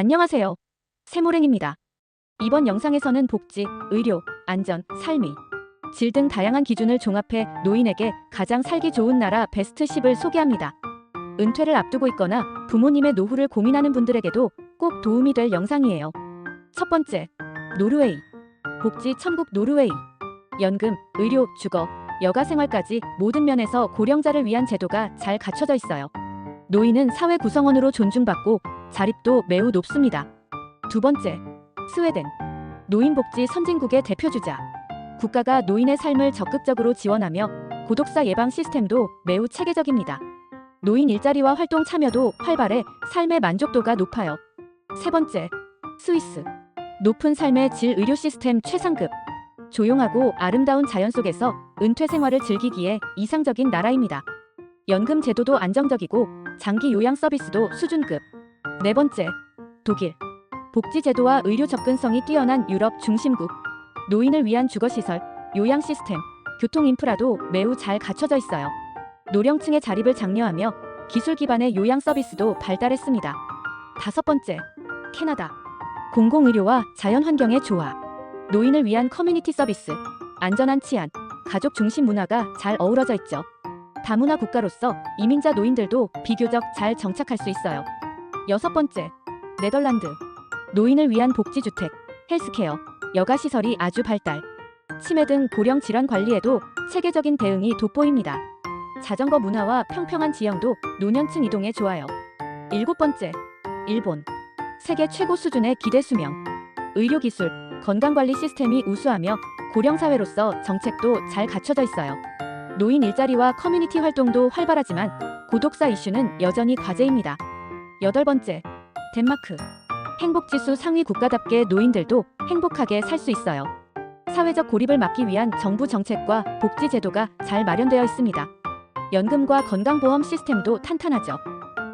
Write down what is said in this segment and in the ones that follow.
안녕하세요. 세모랭입니다. 이번 영상에서는 복지, 의료, 안전, 삶의, 질 등 다양한 기준을 종합해 노인에게 가장 살기 좋은 나라 베스트 10을 소개합니다. 은퇴를 앞두고 있거나 부모님의 노후를 고민하는 분들에게도 꼭 도움이 될 영상이에요. 첫 번째, 노르웨이. 복지 천국 노르웨이. 연금, 의료, 주거, 여가 생활까지 모든 면에서 고령자를 위한 제도가 잘 갖춰져 있어요. 노인은 사회 구성원으로 존중받고 자립도 매우 높습니다. 두 번째, 스웨덴. 노인복지 선진국의 대표주자. 국가가 노인의 삶을 적극적으로 지원하며 고독사 예방 시스템도 매우 체계적입니다. 노인 일자리와 활동 참여도 활발해 삶의 만족도가 높아요. 세 번째, 스위스. 높은 삶의 질 의료 시스템 최상급. 조용하고 아름다운 자연 속에서 은퇴 생활을 즐기기에 이상적인 나라입니다. 연금 제도도 안정적이고 장기 요양 서비스도 수준급. 네 번째, 독일. 복지 제도와 의료 접근성이 뛰어난 유럽 중심국. 노인을 위한 주거 시설, 요양 시스템, 교통 인프라도 매우 잘 갖춰져 있어요. 노령층의 자립을 장려하며 기술 기반의 요양 서비스도 발달했습니다. 다섯 번째, 캐나다. 공공의료와 자연 환경의 조화. 노인을 위한 커뮤니티 서비스, 안전한 치안, 가족 중심 문화가 잘 어우러져 있죠. 다문화 국가로서 이민자 노인들도 비교적 잘 정착할 수 있어요. 여섯 번째, 네덜란드. 노인을 위한 복지주택, 헬스케어, 여가시설이 아주 발달. 치매 등 고령 질환 관리에도 체계적인 대응이 돋보입니다. 자전거 문화와 평평한 지형도 노년층 이동에 좋아요. 일곱 번째, 일본. 세계 최고 수준의 기대 수명. 의료기술, 건강관리 시스템이 우수하며 고령사회로서 정책도 잘 갖춰져 있어요. 노인 일자리와 커뮤니티 활동도 활발하지만 고독사 이슈는 여전히 과제입니다. 여덟 번째, 덴마크. 행복지수 상위 국가답게 노인들도 행복하게 살 수 있어요. 사회적 고립을 막기 위한 정부 정책과 복지 제도가 잘 마련되어 있습니다. 연금과 건강보험 시스템도 탄탄하죠.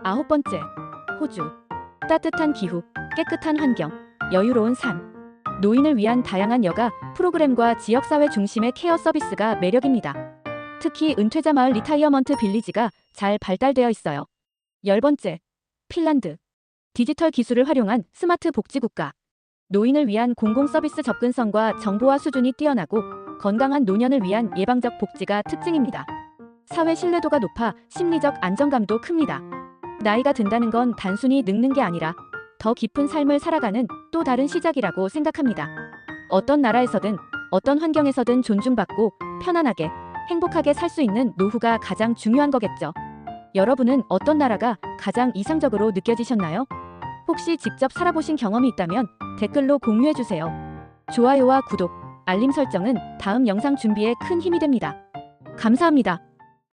아홉 번째, 호주. 따뜻한 기후, 깨끗한 환경, 여유로운 삶. 노인을 위한 다양한 여가 프로그램과 지역사회 중심의 케어 서비스가 매력입니다. 특히 은퇴자 마을 리타이어먼트 빌리지가 잘 발달되어 있어요. 열 번째, 핀란드. 디지털 기술을 활용한 스마트 복지국가. 노인을 위한 공공 서비스 접근성과 정보화 수준이 뛰어나고 건강한 노년을 위한 예방적 복지가 특징입니다. 사회 신뢰도가 높아 심리적 안정감도 큽니다. 나이가 든다는 건 단순히 늙는 게 아니라 더 깊은 삶을 살아가는 또 다른 시작이라고 생각합니다. 어떤 나라에서든 어떤 환경에서든 존중받고 편안하게 행복하게 살 수 있는 노후가 가장 중요한 거겠죠. 여러분은 어떤 나라가 가장 이상적으로 느껴지셨나요? 혹시 직접 살아보신 경험이 있다면 댓글로 공유해주세요. 좋아요와 구독, 알림 설정은 다음 영상 준비에 큰 힘이 됩니다. 감사합니다.